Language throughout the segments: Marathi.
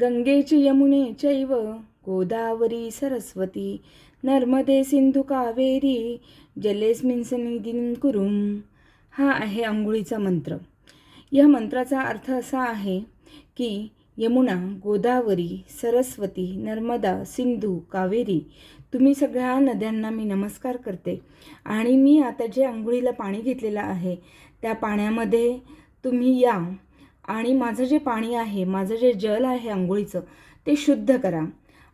गंगेची यमुने चैव गोदावरी सरस्वती नर्मदे सिंधू कावेरी जलेस्मिन सन्निधिं कुरुम. हा आहे आंघोळीचा मंत्र. या मंत्राचा अर्थ असा आहे की यमुना गोदावरी सरस्वती नर्मदा सिंधू कावेरी तुम्ही सगळ्या नद्यांना मी नमस्कार करते. आणि मी आता जे आंघोळीला पाणी घेतलेलं आहे त्या पाण्यामध्ये तुम्ही या. आणि माझं जे पाणी आहे माझं जे जल आहे आंघोळीचं ते शुद्ध करा.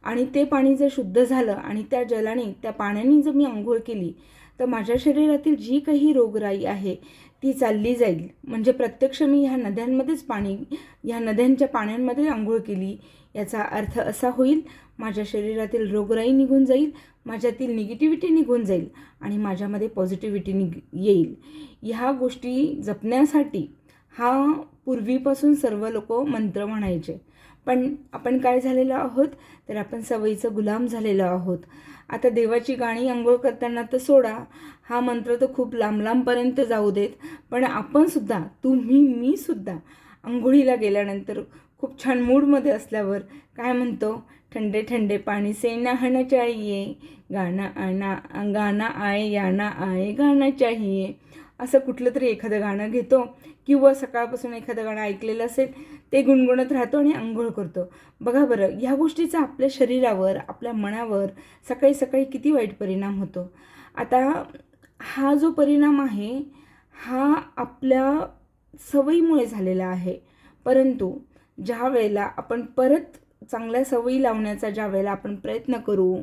आणि ते पाणी जर शुद्ध झालं आणि त्या जलाने त्या पाण्याने जर मी आंघोळ केली तर माझ्या शरीरातील जी काही रोगराई आहे ती चालली जाईल. म्हणजे प्रत्यक्ष मी ह्या नद्यांमध्येच पाणी ह्या नद्यांच्या पाण्यांमध्ये आंघोळ केली याचा अर्थ असा होईल माझ्या शरीरातील रोगराई निघून जाईल माझ्यातील निगेटिव्हिटी निघून जाईल आणि माझ्यामध्ये पॉझिटिव्हिटी निघ येईल. ह्या गोष्टी जपण्यासाठी हा पूर्वीपासून सर्व लोक मंत्र म्हणायचे. पण आपण काय झालेलो आहोत? तर आपण सवयीचं गुलाम झालेलो आहोत. आता देवाची गाणी आंघोळ करताना तर सोडा. हा मंत्र तर खूप लांब लांबपर्यंत जाऊ देत. पण आपणसुद्धा तुम्ही मी सुद्धा आंघोळीला गेल्यानंतर खूप छान मूडमध्ये असल्यावर काय म्हणतो? ठंडे ठंडे पाणी से नहाना चाहिए. गाणं आणा गाणं आय याना आय गाणं चाहिए. असं कुठलं तरी एखादं गाणं घेतो किंवा सकाळपासून एखादं गाणं ऐकलेलं असेल ते गुणगुणत राहतो आणि आंघोळ करतो. बघा बरं ह्या गोष्टीचा आपल्या शरीरावर आपल्या मनावर सकाळी सकाळी किती वाईट परिणाम होतो. आता हा जो परिणाम आहे हा आपल्या सवयीमुळे झालेला आहे. परंतु ज्या वेळेला आपण परत चांगल्या सवयी लावण्याचा ज्या वेळेला आपण प्रयत्न करू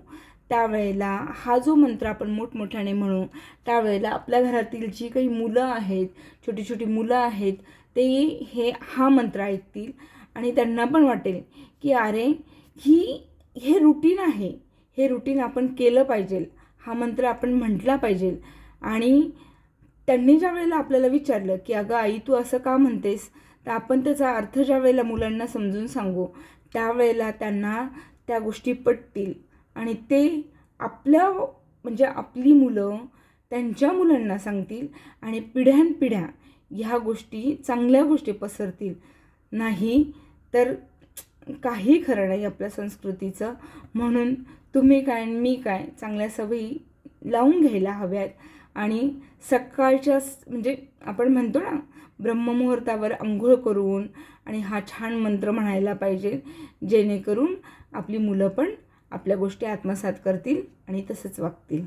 त्यावेळेला हा जो मंत्र आपण मोठमोठ्याने म्हणू त्यावेळेला आपल्या घरातील जी काही मुलं आहेत छोटी छोटी मुलं आहेत ते हे हा मंत्र ऐकतील आणि त्यांना पण वाटेल की अरे ही हे रुटीन आहे. हे रुटीन आपण केलं पाहिजे हा मंत्र आपण म्हटला पाहिजे आणि त्यांनी ज्या वेळेला आपल्याला विचारलं की अगं आई तू असं का म्हणतेस? तर आपण त्याचा अर्थ ज्या वेळेला मुलांना समजून सांगू त्यावेळेला त्यांना त्या गोष्टी पटतील. आणि ते आपल्या म्हणजे आपली मुलं त्यांच्या मुलांना सांगतील आणि पिढ्यानपिढ्या ह्या गोष्टी चांगल्या गोष्टी पसरतील. नाही तर काही खरं नाही आपल्या संस्कृतीचं. म्हणून तुम्ही काय मी काय चांगल्या सवयी लावून घ्यायला हव्यात. आणि सकाळच्या म्हणजे आपण म्हणतो ना ब्रह्ममुहूर्तावर आंघोळ करून आणि हा छान मंत्र म्हणायला पाहिजे जेणेकरून आपली मुलं पण आपल्या गोष्टी आत्मसात करतील आणि तसंच वागतील.